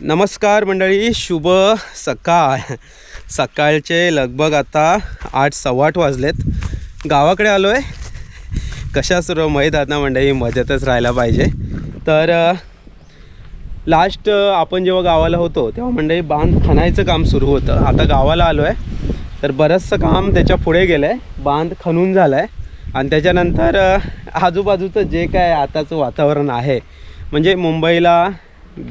नमस्कार मंडळी शुभ सकाळ. सकाळचे लगभग आता आठ सव्वा आठ वाजलेत. गावाकडे आलो आहे कशा सर्व माहीत आहात ना मंडळी मजेतच राहायला पाहिजे. तर लास्ट आपण जेव्हा गावाला होतो तेव्हा मंडळी बांध खणायचं काम सुरू होतं. आता गावाला आलो आहे तर बरंचसं काम त्याच्या पुढे गेलं आहे बांध खणून झालं आहे आणि त्याच्यानंतर आजूबाजूचं जे काय आताचं वातावरण आहे म्हणजे मुंबईला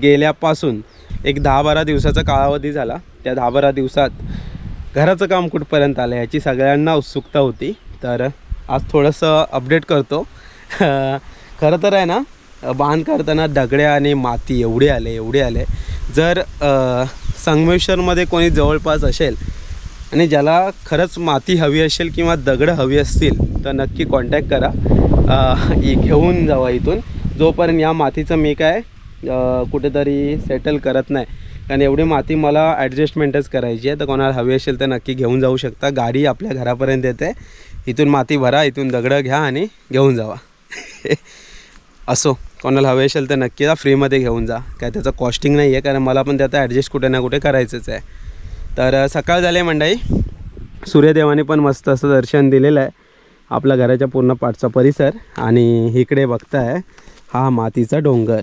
गेल्यापासून एक दहा बारा दिवसाचा कालावधी झाला. त्या दहा बारा दिवसात घराचं काम कुठपर्यंत आलं याची सगळ्यांना उत्सुकता होती. तर आज थोडंसं अपडेट करतो. खरं तर आहे ना बांध करताना दगड्या आणि माती एवढे आले एवढे आले. जर संगमेश्वरमध्ये कोणी जवळपास असेल आणि ज्याला खरंच माती हवी असेल किंवा दगडं हवी असतील तर नक्की कॉन्टॅक्ट करा. घेऊन जावा इथून. जोपर्यंत या मातीचं मी काय कुठेतरी सेटल करत नाही. कारण एवढी माती मला ॲडजस्टमेंटच करायची आहे. तर कोणाला हवी असेल तर नक्की घेऊन जाऊ शकता. गाडी आपल्या घरापर्यंत येते. इथून माती भरा इथून दगडं घ्या आणि घेऊन जावा. असो. कोणाला हवे असेल तर नक्की जा फ्रीमध्ये घेऊन जा. काय त्याचं कॉस्टिंग नाही आहे कारण मला पण त्यात ॲडजस्ट कुठे ना कुठे करायचंच आहे. तर सकाळ झाले आहे सूर्यदेवाने पण मस्त असं दर्शन दिलेलं आहे. आपल्या घराच्या पूर्ण पाठचा परिसर आणि इकडे बघताय हा मातीचा डोंगर.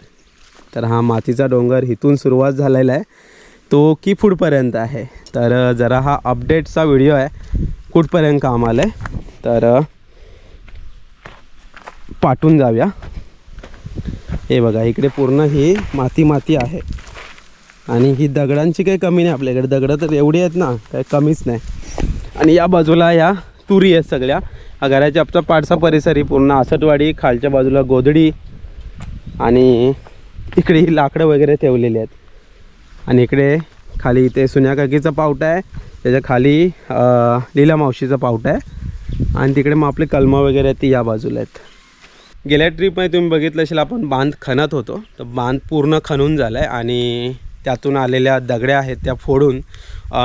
तर हा मातीचा डोंगर इथून सुरुवात झालेला आहे. तो की फूडपर्यंत आहे. तर जरा हा अपडेटचा व्हिडिओ आहे. कुठपर्यंत काम आलं आहे. तर पाठून जाऊया. हे बघा इकडे पूर्ण ही माती माती आहे. आणि ही दगडांची काही कमी नाही आपल्याकडे. दगडं तर एवढी आहेत ना काही कमीच नाही. आणि या बाजूला या तुरी आहेत सगळ्या. हा घराच्या आपचा पाठचा परिसर ही पूर्ण. आसटवाडी खालच्या बाजूला गोधडी आणि इकडे ही लाकडं वगैरे ठेवलेली आहेत. आणि इकडे खाली इथे सुन्याकाकीचं पावटा आहे. त्याच्याखाली लीला मावशीचं पावटा आहे. आणि तिकडे मग आपले कलमं वगैरे आहेत ती या बाजूला आहेत. गेल्या ट्रीपमध्ये तुम्ही बघितलं असेल आपण बांध खणत होतो. तर बांध पूर्ण खणून झाला आहे आणि त्यातून आलेल्या दगड्या आहेत त्या फोडून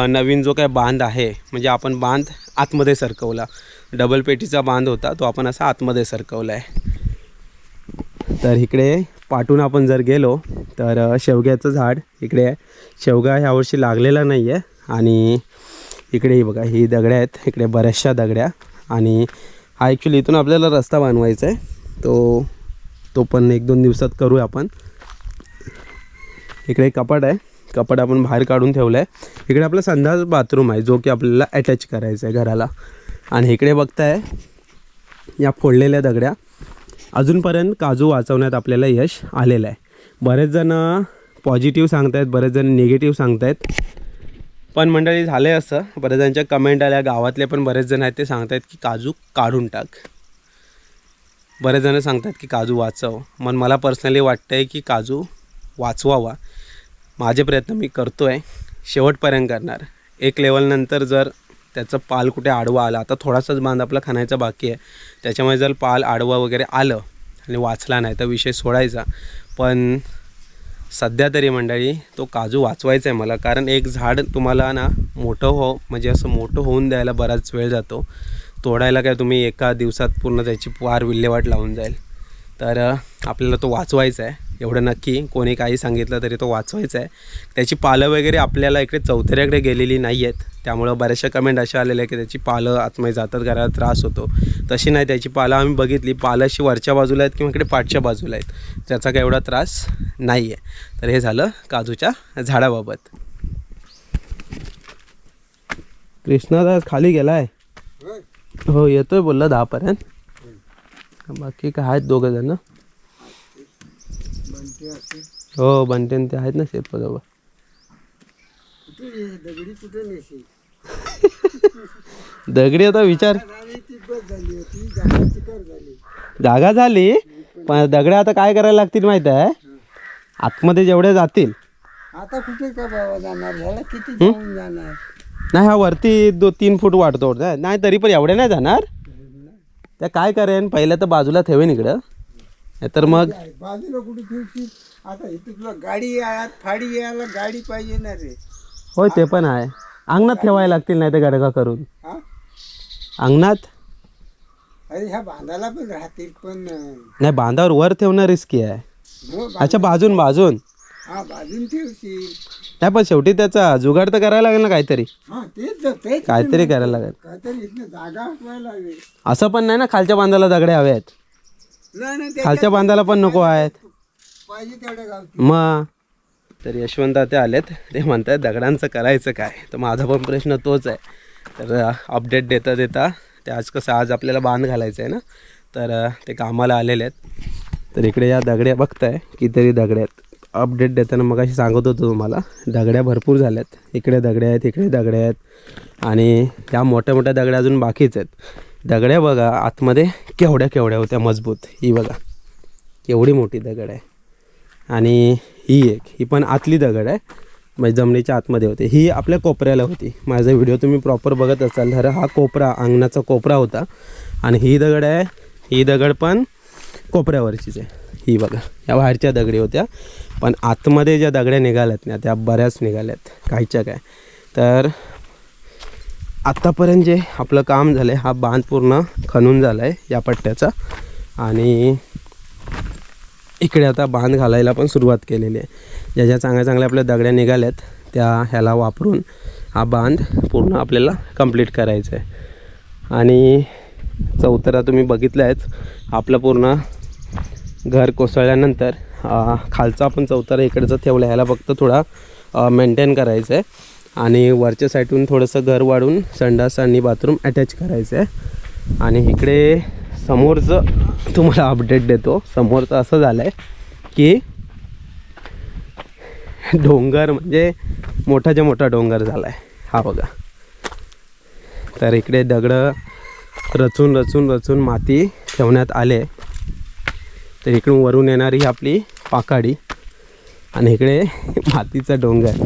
नवीन जो काय बांध आहे म्हणजे आपण बांध आतमध्ये सरकवला. डबल पेटीचा बांध होता तो आपण असा आतमध्ये सरकवला आहे तर इकडे पाठून आपण जर गेलो तर शेवग्याचं झाड इकडे आहे. शेवगा ह्यावर्षी लागलेला नाही आहे आणि इकडेही बघा ही दगड्या आहेत. इकडे बऱ्याचशा दगड्या आणि हा ॲक्च्युली इथून आपल्याला रस्ता बनवायचा आहे. तो तो पण एक दोन दिवसात करूया आपण. इकडे कपाट आहे. कपाट आपण बाहेर काढून ठेवलं आहे इकडे आपला संडास बाथरूम आहे जो की आपल्याला अटॅच करायचा आहे घराला. आणि इकडे बघताय या फोडलेल्या दगड्या. अजूनपर्यंत काजू वाचवण्यात आपल्याला यश आलेलं आहे. बरेच जण पॉझिटिव्ह सांगतायत बरेच जण निगेटिव्ह सांगतायत. पण मंडळी झालं आहे असं. बरेच जणांच्या कमेंट आल्या गावातले पण बरेच जण आहेत ते सांगतायत की काजू काढून टाक. बरेच जण सांगतात की काजू वाचव. मग मला पर्सनली वाटतं आहे की काजू वाचवावा. माझे प्रयत्न मी करतो आहे शेवटपर्यंत करणार. एक लेवलनंतर जर त्याचं पाल कुठे आडवा आला? आता थोडासाच बांध आपला खाण्याचा बाकी आहे. त्याच्यामुळे जर पाल आडवा वगैरे आलं आणि वाचला नाही तर विषय सोडायचा. पण सध्या तरी मंडळी तो काजू वाचवायचा आहे मला. कारण एक झाड तुम्हाला ना मोठं हो म्हणजे असं मोठं होऊन द्यायला बराच वेळ जातो. तोडायला काय तुम्ही एका दिवसात पूर्ण त्याची पार विल्हेवाट लावून जाईल. तर आपल्याला तो वाचवायचा आहे एवढं नक्की कोणी काही सांगितलं तरी तो वाचवायचा आहे. त्याची पालं वगैरे आपल्याला इकडे चौथऱ्याकडे गेलेली नाही आहेत. त्यामुळं बऱ्याचशा कमेंट अशा आलेल्या की त्याची पालं आतमध्ये जातात घराला त्रास होतो. तशी नाही त्याची पालं आम्ही बघितली. पालं अशी वरच्या बाजूला आहेत किंवा इकडे पाठच्या बाजूला आहेत. त्याचा काही एवढा त्रास नाही आहे. तर हे झालं काजूच्या झाडाबाबत. कृष्णादास खाली गेला आहे हो येतोय बोलला दहापर्यंत. बाकी काय आहेत दोघं जण? हो बंटेन ते आहेत ना शेतपजवळ दगडी कुठे नेशी दगडी आता विचार. जागा झाली पण दगड्या आता काय करायला लागतील माहीत आहे? आतमध्ये जेवढे जातील. आता कुठे का बाबा जाणार? ह्याला किती जाऊन जाणार? नाही हा वरती दो तीन फूट वाढतो नाही तरी पण एवढे नाही जाणार. त्या काय करेन? पहिलं तर बाजूला ठेवेन इकडं. नाहीतर मग. बाजूला कुठे ठेवशील? आता इथे तुला गाडी यायला फाडी यायला गाडी पाहिजे ना रे. होय ते पण आहे. अंगणात ठेवायला लागतील नाही तर गडका करून. हा? अंगणात? अरे ह्या बांधाला पण राहतील पण अं, नाही बांधावर वर ठेवणं रिस्की आहे. हो, बा- अच्छा बाजून बाजून? हा भाजून ठेवशील. नाही पण शेवटी त्याचा जुगाड तर करायला लागेल ना काहीतरी. हा तेच तेच काहीतरी करायला लागेल. काहीतरी इथनं जागा असं पण नाही ना खालच्या बांधाला दगडे हवे आहेत खालच्या बांधाला पण नको आहेत. मग? तर यशवंत ते आलेत. ते म्हणतात दगडांचं करायचं काय? तर माझा पण प्रश्न तोच आहे. तर अपडेट देता देता ते आज कसं आज आपल्याला बांध घालायचं आहे ना? तर ते कामाला आलेले आहेत. तर इकडे या दगड्या बघताय कितीतरी दगड्या आहेत. अपडेट देताना मग अशी सांगत होतो तुम्हाला दगड्या भरपूर झाल्यात. इकडे दगड्या आहेत इकडे दगड्या आहेत. आणि या मोठ्या मोठ्या दगड्या अजून बाकीच आहेत. दगड्या बघा आतमध्ये केवढ्या केवढ्या होत्या मजबूत. ही बघा केवढी मोठी दगड आहे. आणि ही एक ही पण आतली दगड आहे. म्हणजे जमिनीच्या आतमध्ये होते. ही आपल्या कोपऱ्याला होती. माझा व्हिडिओ तुम्ही प्रॉपर बघत असाल तर हा कोपरा अंगणाचा कोपरा होता. आणि ही दगड आहे ही दगड पण कोपऱ्यावरचीच आहे. ही बघा या बाहेरच्या दगडी होत्या. पण आतमध्ये ज्या दगड्या निघाल्यात ना त्या बऱ्याच निघाल्यात काहीच्या काय. तर आत्तापर्यंत जे आपलं काम झालं आहे हा बांध पूर्ण खणून झाला आहे या पट्ट्याचा. आणि इकडे आता बांध घालायला पण सुरुवात केलेली आहे. ज्या ज्या चांगल्या चांगल्या आपल्या दगड्या निघाल्यात त्या ह्याला वापरून हा बांध पूर्ण आपल्याला कंप्लीट करायचा आहे. आणि चौतरा तुम्ही बघितलं आहेच आपलं पूर्ण घर कोसळल्यानंतर खालचा आपण चौतरा इकडचं ठेवलं ह्याला फक्त थोडा मेंटेन करायचं आहे. आणि वरच्या साईडून थोडंसं घर वाढून संडास आणि बाथरूम अटॅच करायचं आहे. आणि इकडे समोरचं तुम्हाला अपडेट देतो. समोरचं असं झालं आहे की डोंगर म्हणजे मोठाच्या मोठा डोंगर झाला आहे हा बघा. तर इकडे दगडं रचून रचून रचून माती ठेवण्यात आले. तर इकडून वरून येणारी ही आपली पाकाडी. आणि इकडे मातीचा डोंगर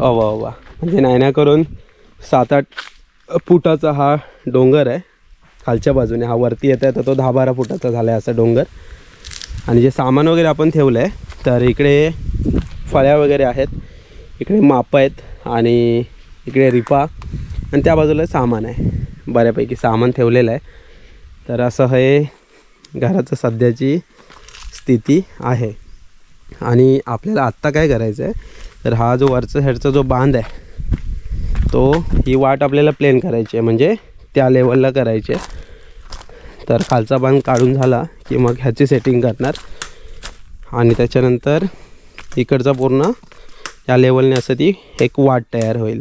अवा वा. म्हणजे नाही ना करून सात आठ फुटाचा हा डोंगर आहे. खालच्या बाजूने हा वरती येत आहे तर तो दहा बारा फुटाचा झाला आहे असा डोंगर. आणि जे सामान वगैरे आपण ठेवलं आहे तर इकडे फळ्या वगैरे आहेत इकडे माप आहेत आणि इकडे रिपा आणि त्या बाजूला सामान आहे. बऱ्यापैकी सामान ठेवलेलं आहे. तर असं हे घराचं सध्याची स्थिती आहे. आणि आपल्याला आत्ता काय करायचं आहे तर हा जो वरचा हेडचा जो बांध आहे तो ही वाट आपल्याला प्लेन करायची आहे. म्हणजे त्या लेवलला करायची आहे. तर खालचा बांध काढून झाला की मग ह्याची सेटिंग करणार. आणि त्याच्यानंतर इकडचा पूर्ण या लेवलने असं ती एक वाट तयार होईल.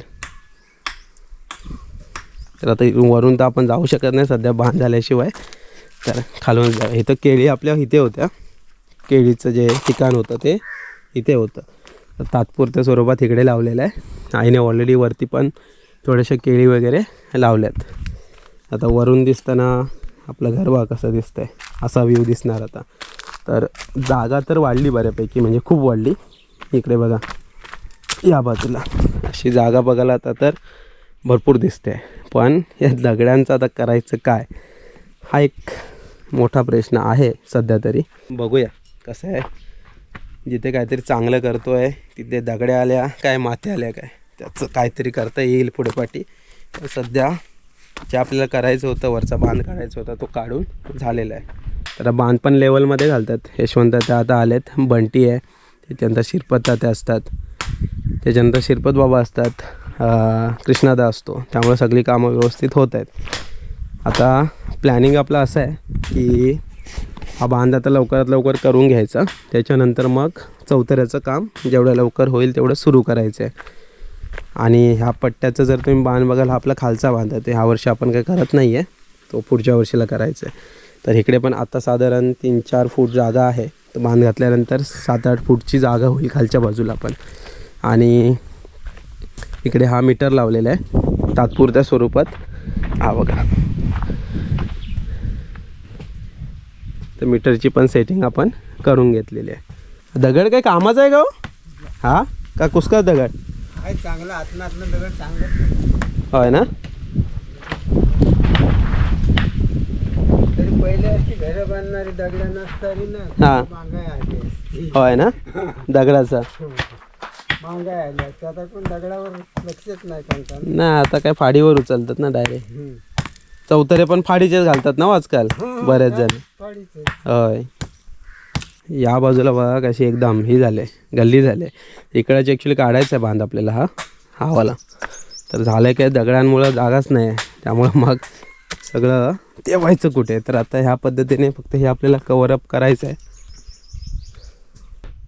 तर आता वरून तर आपण जाऊ शकत नाही सध्या बांध झाल्याशिवाय. तर खालून जा इथं केळी आपल्या इथे होत्या. केळीचं जे ठिकाण होतं ते इथे होतं. तात्पुरत्या स्वरूपात इकडे लावलेलं आहे. आईने ऑलरेडी वरती पण थोड्याशा केळी वगैरे लावल्यात. आता वरून दिसताना आपलं घर बघा कसं दिसतं आहे असा व्ह्यू दिसणार आता. तर जागा तर वाढली बऱ्यापैकी म्हणजे खूप वाढली. इकडे बघा. या बाजूला. अशी जागा बघायला आता तर भरपूर दिसते. पण या दगड्यांचं आता करायचं काय? हा एक मोठा प्रश्न आहे सध्या तरी. बघूया कसं आहे. जिथे काहीतरी चांगलं करतो आहे तिथे दगड्या आल्या काय माथे आल्या काय? त्याचं काहीतरी करता येईल पुढे पाठी. तर सध्या जे आपल्याला करायचं होतं वरचा बांध काढायचा होता तो काढून झालेला आहे. तर बांध पण लेवलमध्ये घालतात. यशवंत त्या आता आलेत. बंटी आहे. त्याच्यानंतर शिरपत ते असतात. त्याच्यानंतर शिरपत बाबा असतात. कृष्णादा असतो. त्यामुळे सगळी कामं व्यवस्थित होत आहेत. आता प्लॅनिंग आपलं असं आहे की हा बांध आता लवकरात लवकर करून घ्यायचा. त्याच्यानंतर मग चौतऱ्याचं काम जेवढं लवकर होईल तेवढं सुरू करायचं आहे आणि ह्या पट्ट्याचं जर तुम्ही बांध बघाल हा आपला खालचा बांध आहे. ते ह्या वर्षी आपण काही करत नाही आहे तो पुढच्या वर्षीला करायचा आहे तर इकडे पण आता साधारण तीन चार फूट जागा आहे. तर बांध घातल्यानंतर सात आठ फूटची जागा होईल खालच्या बाजूला पण. आणि इकडे हा मीटर लावलेला आहे. तात्पुरत्या स्वरूपात. हा बघा. तर मीटरची पण सेटिंग आपण करून घेतलेली आहे. दगड काय कामाचा आहे का हो? हा? का कुसका दगड? काय चांगलं दगड चांगलं होय ना? तरी पहिले अशी घरं बांधणारी दगड नसतानी ना हा. होय ना? दगडाचा. नाही आता काय फाडीवर उचलतात ना डायरेक्ट चौतरे पण फाडीचेच घालतात ना आजकाल बरेच जण. होय. या बाजूला बघा कशी एकदम ही झाले गल्ली झाले. इकडचे ॲक्च्युली काढायचं आहे बांध आपल्याला हा हा वाला. तर झालं काय दगडांमुळं जागाच नाही आहे. त्यामुळं मग सगळं ते व्हायचं कुठे? तर आता ह्या पद्धतीने फक्त हे आपल्याला कवरअप करायचं आहे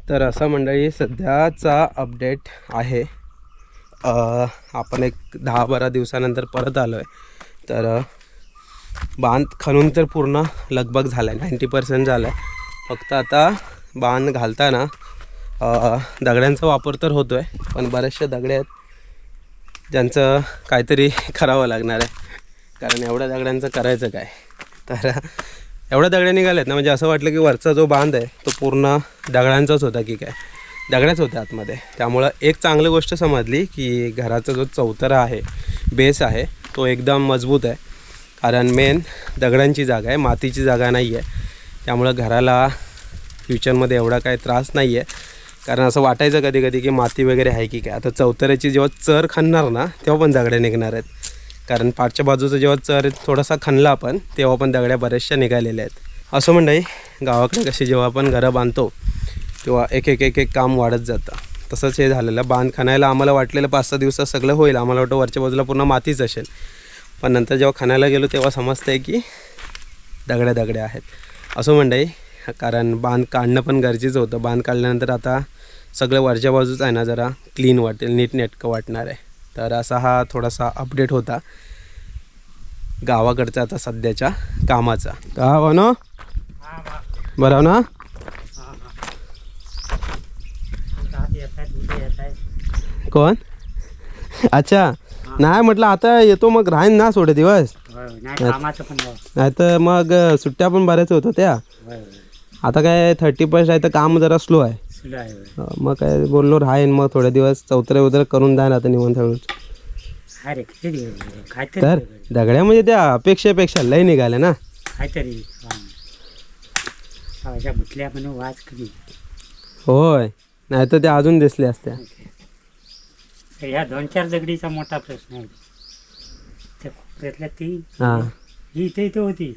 तर असं मंडळी सध्याचा अपडेट आहे. आपण एक दहा बारा दिवसानंतर परत आलो आहे तर बांध खणून तर पूर्ण लगभग झाला आहे नाईंटी पर्सेंट झालं आहे फक्त आता बांध घालताना दगड्यांचा वापर तर होतो आहे पण बरेचसे दगडे आहेत ज्यांचं काहीतरी करावं लागणार आहे. कारण एवढ्या दगड्यांचं करायचं काय? तर एवढ्या दगड्या निघाल्यात ना म्हणजे असं वाटलं की वरचा जो बांध आहे तो पूर्ण दगडांचाच होता की काय? दगड्याच होत्या आतमध्ये. त्यामुळं एक चांगली गोष्ट समजली की घराचा जो चौतरा आहे बेस आहे तो एकदम मजबूत आहे. कारण मेन दगडांची जागा आहे मातीची जागा नाही आहे. त्यामुळं घराला फ्युचरमध्ये एवढा काही त्रास नाही आहे. कारण असं वाटायचं कधी कधी की माती वगैरे आहे की काय. आता चौतऱ्याची जेव्हा चर खणणार ना तेव्हा पण दगड्या निघणार आहेत. कारण पाठच्या बाजूचं जेव्हा चर थोडासा खणला आपण तेव्हा पण दगड्या बऱ्याचशा निघालेल्या आहेत. असं मंडळी गावाकडे कशी जेव्हा आपण घरं बांधतो तेव्हा एक एक एक एक काम वाढत जातं. तसंच हे झालेलं. बांध खणायला आम्हाला वाटलेलं पाच सहा दिवसात सगळं होईल. आम्हाला वाटतं वरच्या बाजूला पूर्ण मातीच असेल. पण नंतर जेव्हा खणायला गेलो तेव्हा समजतं आहे की दगड्या दगड्या आहेत. असं मंडळी कारण बांध काढणं पण गरजेचं होतं. बांध काढल्यानंतर आता सगळं वरच्या बाजूच आहे ना जरा क्लीन वाटेल नीटनेटकं वाटणार आहे. तर असा हा थोडासा अपडेट होता गावाकडचा आता सध्याच्या कामाचा. का हो ना बरं ना कोण? अच्छा. नाही म्हटलं आता येतो मग राहीन ना थोडे दिवस. नाही तर मग सुट्ट्या पण बऱ्याच होत्या. त्या आता काय थर्टी पर्सेंट आहे तर काम जरा स्लो आहे. मग काय बोललो राहीन मग थोडे दिवस चौतरे वगैरे करून द्या ना आता निवंत हळूच. तर दगड्या म्हणजे त्या अपेक्षेपेक्षा लय निघाल्या ना. होय नाही तर त्या अजून दिसल्या असत्या. ह्या दोन चार दगडीचा मोठा प्रश्न आहे. त्या कोपऱ्यातल्या ती हां. ही इथे इथे होती.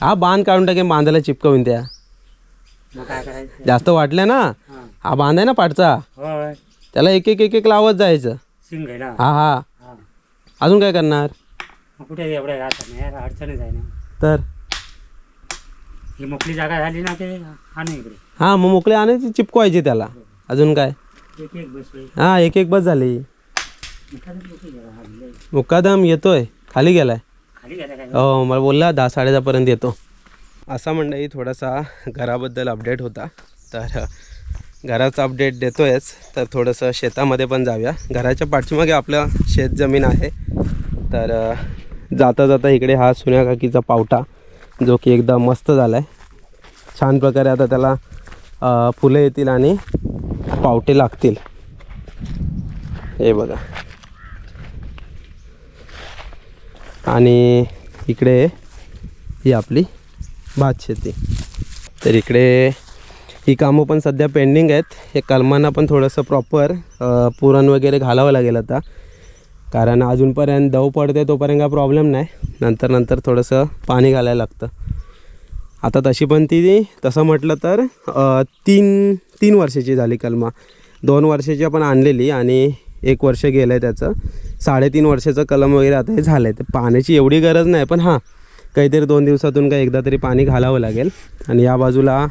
हा बांध काढून टाके बांधायला चिपकवून त्या. मग काय करायचं? जास्त वाटल्या ना? हां. हा बांध आहे ना पाठचा? होय. त्याला एक एक एक एक लावत जायचं. हा हा. हां. अजून काय करणार? मग कुठे एवढ्या राहतात नाही यार अडचणच आहे ना. तर? ही मोकळी जागा झाली ना ते आणू इकडे. हां मग मोकळे आणायची चिपकवायची त्याला. अजून काय? हां एक एक बस झाली. मुक्कादम येतोय. खाली गेलाय. खाली गेला काय? हो मला बोलला दहा साडेदहापर्यंत येतो. असा मंडळी थोडासा घराबद्दल अपडेट होता. तर घराचा अपडेट देतोयच. तर थोडंसं शेतामध्ये पण जाऊया. घराच्या पाठीमागे आपलं शेतजमीन आहे. तर जाता जाता इकडे हा सुन्या काकीचा पावटा जो की एकदम मस्त झाला आहे छान प्रकारे आता त्याला फुलं येतील आणि पावटे लागतील. हे बघा. आणि इकडे ही आपली भात शेती. तर इकडे ही कामं पण सध्या पेंडिंग आहेत. हे कलमांना पण थोडंसं प्रॉपर पुरण वगैरे घालावं लागेल आता. कारण अजूनपर्यंत दव पडते तोपर्यंत काय प्रॉब्लेम नाही. नंतर नंतर थोडंसं पाणी घालायला लागतं. आता तशी पण ती तसं म्हटलं तर तीन तीन वर्षाची झाली कलमा. दोन वर्षाची आपण आणलेली आणि एक वर्ष गेलं आहे त्याचं. साडेतीन वर्षाचं कलम वगैरे आता हे झालं आहे तर पाण्याची एवढी गरज नाही पण हां काहीतरी दोन दिवसातून काही एकदा तरी पाणी घालावं लागेल. आणि या बाजूला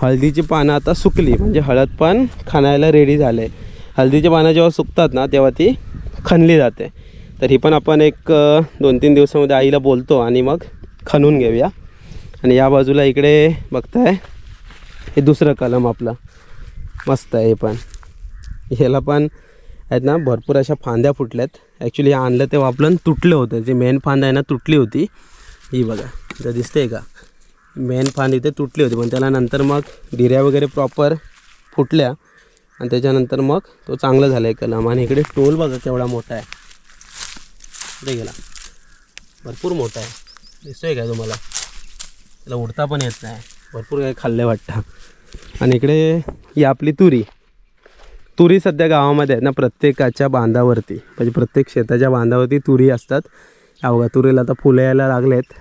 हळदीची पानं आता सुकली. म्हणजे हळद पण खणायला रेडी झाले हळदीची पानं जेव्हा सुकतात ना तेव्हा ती खणली जाते. तर ही पण आपण एक दोन तीन दिवसामध्ये आईला बोलतो आणि मग खणून घेऊया. आणि या बाजूला इकडे बघताय हे दुसरं कलम आपलं. मस्त आहे हे पण. ह्याला पण आहेत ना भरपूर अशा फांद्या फुटल्यात. ॲक्च्युली आणलं तेव्हा आपलं तुटलं होतं. जे मेन फांद आहे ना तुटली होती. ही बघा तर दिसते का? मेन फांद इथे तुटली होती. पण त्याला नंतर मग डिऱ्या वगैरे प्रॉपर फुटल्या. आणि त्याच्यानंतर मग तो चांगला झाला आहे कलम. आणि इकडे टोल बघा केवढा मोठा आहे. इकडे गेला. भरपूर मोठा आहे. दिसतोय का तुम्हाला? त्याला उडता पण येत नाही. भरपूर काही खाल्ले वाटतं. आणि इकडे ही आपली तुरी. तुरी सध्या गावामध्ये आहेत ना प्रत्येकाच्या बांधावरती. म्हणजे प्रत्येक शेताच्या बांधावरती तुरी असतात. अवघा तुरीला आता फुलं यायला लागलेत.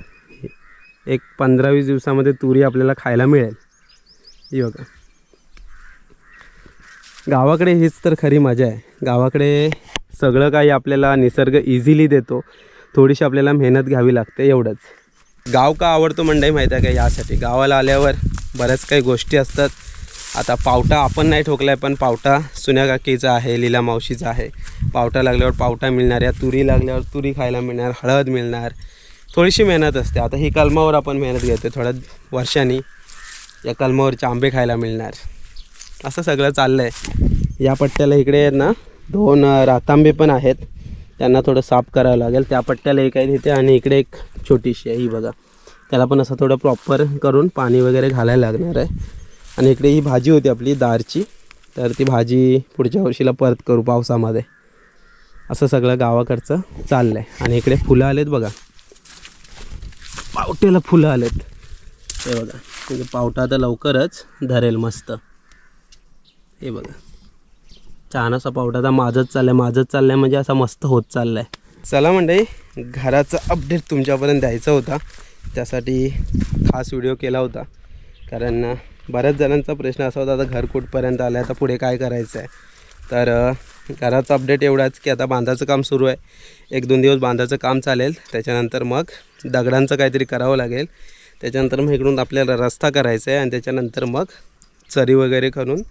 एक पंधरा वीस दिवसामध्ये तुरी आपल्याला खायला मिळेल. ही बघा. गावाकडे हीच तर खरी मजा आहे. गावाकडे सगळं काही आपल्याला निसर्ग इझिली देतो. थोडीशी आपल्याला मेहनत घ्यावी लागते एवढंच. गाव का आवडतो मंडई माहीत आहे का? यासाठी. गावाला आल्यावर बऱ्याच काही गोष्टी असतात. आता पावटा आपण नाही ठोकला आहे पण पावटा सुन्या काकीचा आहे लीला मावशीचा आहे. पावटा लागल्यावर पावटा मिळणार या तुरी लागल्यावर तुरी खायला मिळणार हळद मिळणार. थोडीशी मेहनत असते. आता ही कलमावर आपण मेहनत घेतो थोड्या वर्षांनी या कलमावरचे आंबे खायला मिळणार. असं सगळं चाललं आहे या पट्ट्याला इकडे ना दोन रातांबे पण आहेत. त्यांना थोडं साफ करावं लागेल. त्या पट्ट्याला एक आहे तिथे आणि इकडे एक छोटीशी आहे ही बघा. त्याला पण असं थोडं प्रॉपर करून पाणी वगैरे घालायला लागणार आहे. आणि इकडे ही भाजी होती आपली दारची. तर ती भाजी पुढच्या वर्षीला परत करू पावसामध्ये. असं सगळं गावाकडचं चाललं आहे आणि इकडे फुलं आलेत बघा. पावटेला फुलं आलेत. हे बघा. म्हणजे पावटा तर लवकरच धरेल मस्त. हे बघा. छान असा पावटा आता माझंच चाललं आहे माझंच चाललं आहे म्हणजे असा मस्त होत चाललं आहे चला मंडळी घराचा अपडेट तुमच्यापर्यंत द्यायचा होता. त्यासाठी खास व्हिडिओ केला होता. कारण बऱ्याच जणांचा प्रश्न असा होता आता घर कुठपर्यंत आलं आहे आता पुढे काय करायचं आहे तर घराचा अपडेट एवढाच की आता बांधाचं काम सुरू आहे. एक दोन दिवस बांधाचं काम चालेल. त्याच्यानंतर मग दगडांचं काहीतरी करावं लागेल. त्याच्यानंतर मग इकडून आपल्याला रस्ता करायचा आहे आणि त्याच्यानंतर मग चरी वगैरे करून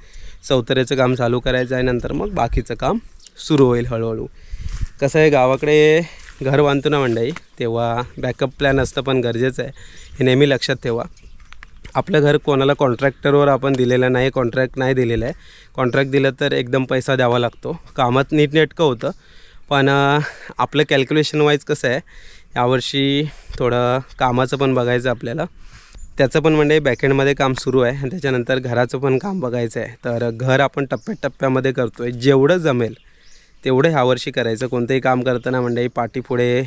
चौतऱ्याचं काम चालू करायचं आहे नंतर मग बाकीचं काम सुरू होईल हळूहळू. कसं आहे गावाकडे घर बांधतो ना मंडळी तेव्हा बॅकअप प्लॅन असतं पण गरजेचं आहे. हे नेहमी लक्षात ठेवा. आपलं घर कोणाला कॉन्ट्रॅक्टरवर आपण दिलेलं नाही कॉन्ट्रॅक्ट नाही दिलेलं आहे. कॉन्ट्रॅक्ट दिलं तर एकदम पैसा द्यावा लागतो. कामात नीटनेटकं होतं. पण आपलं कॅल्क्युलेशन वाईज कसं आहे यावर्षी थोडं कामाचं पण बघायचं आपल्याला. त्याचं पण म्हणजे बॅकेंडमध्ये काम सुरू आहे. आणि त्याच्यानंतर घराचं पण काम बघायचं आहे. तर घर आपण टप्प्याटप्प्यामध्ये करतो आहे जेवढं जमेल तेवढं ह्यावर्षी करायचं. कोणतंही काम करताना म्हणजे पाठीपुढे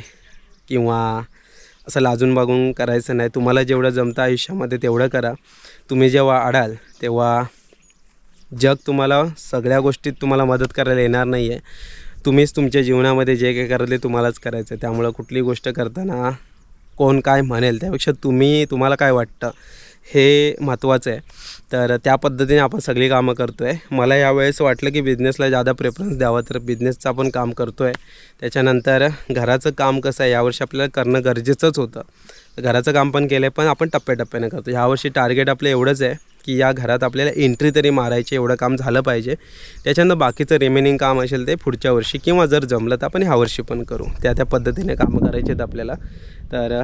किंवा असं लाजून बागून करायचं नाही. तुम्हाला जेवढं जमतं आयुष्यामध्ये तेवढं करा. तुम्ही जेव्हा अडाल तेव्हा जग तुम्हाला सगळ्या गोष्टीत तुम्हाला मदत करायला येणार नाही आहे तुम्हीच तुमच्या जीवनामध्ये जे काही कराल ते तुम्हालाच करायचं आहे त्यामुळं कुठली गोष्ट करताना कोण काय म्हणेल त्यापेक्षा तुम्ही तुम्हाला काय वाटतं? हे महत्त्वाचं आहे. तर त्या पद्धतीने आपण सगळी कामं करतो आहे मला यावेळेस वाटलं की बिझनेसला जादा प्रेफरन्स द्यावा तर बिझनेसचं आपण काम करतो आहे त्याच्यानंतर घराचं काम कसं आहे यावर्षी आपल्याला करणं गरजेचंच होतं. घराचं काम पण केलं आहे पण आपण टप्प्याटप्प्याने करतो यावर्षी टार्गेट आपलं एवढंच आहे की या घरात आपल्याला एंट्री तरी मारायची एवढं काम झालं पाहिजे. त्याच्यानंतर बाकीचं रिमेनिंग काम असेल ते पुढच्या वर्षी किंवा जर जमलं तर आपण ह्या वर्षी पण करू. त्या त्या पद्धतीने कामं करायचे आहेत आपल्याला. तर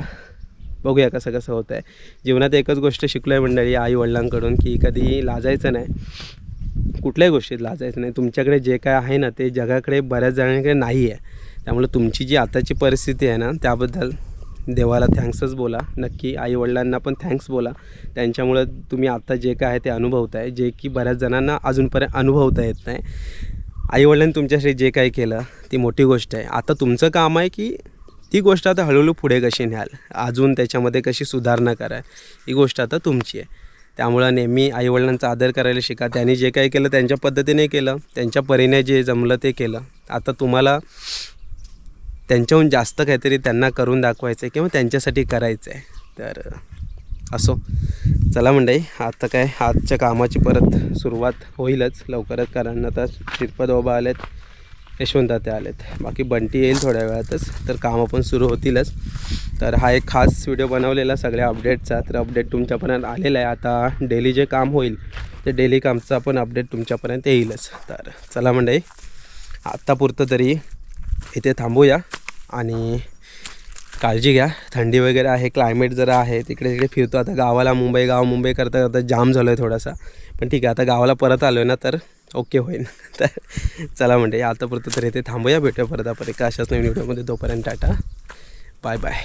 बघूया कसं कसं होतं आहे जीवनात एकच गोष्ट शिकलो आहे मंडळी आई वडिलांकडून की कधी लाजायचं नाही. कुठल्याही गोष्टीत लाजायचं नाही. तुमच्याकडे जे काय आहे ना ते जगाकडे बऱ्याच जणांकडे नाही आहे त्यामुळे तुमची जी आताची परिस्थिती आहे ना त्याबद्दल देवाला थँक्सच बोला. नक्की आई वडिलांना पण थँक्स बोला. त्यांच्यामुळं तुम्ही आता जे काय आहे ते अनुभवताय जे की बऱ्याच जणांना अजूनपर्यंत अनुभवता येत नाही. आईवडिलांनी तुमच्याशी जे काही केलं ती मोठी गोष्ट आहे. आता तुमचं काम आहे की ती गोष्ट आता हळूहळू पुढे कशी न्याल? अजून त्याच्यामध्ये कशी सुधारणा करा? ही गोष्ट आता तुमची आहे. त्यामुळं नेहमी आईवडिलांचा आदर करायला शिका. त्यांनी जे काही केलं त्यांच्या पद्धतीने केलं. त्यांच्या परीने जे जमलं ते केलं. आता तुम्हाला त्यांच्याहून जास्त काहीतरी त्यांना करून दाखवायचं आहे किंवा त्यांच्यासाठी करायचं आहे तर असो. चला मंडई आता काय? आजच्या कामाची परत सुरुवात होईलच लवकरच कारण आता श्रीपद बाबा आलेत. यशवंत ते आलेत. बाकी बंटी येईल थोड्या वेळातच तर कामं पण सुरू होतीलच. तर हा एक खास व्हिडिओ बनवलेला सगळ्या अपडेटचा तर अपडेट तुमच्यापर्यंत आलेला आहे. आता डेली जे काम होईल ते डेली कामचा पण अपडेट तुमच्यापर्यंत येईलच. तर चला मंडळी आत्तापुरतं तरी इथे थांबूया आणि काळजी घ्या. थंडी वगैरे आहे क्लायमेट जरा आहे. तिकडे तिकडे फिरतो. आता गावाला मुंबई गाव मुंबई करता करता जाम झालो आहे थोडासा. पण ठीक आहे आता गावाला परत आलो आहे ना तर ओके होईल. तर चला म्हणजे आतापुरतं तर इथे थांबूया. भेटूया परत आपण एका अशाच नवीन व्हिडिओमध्ये. तोपर्यंत टाटा. Bye bye.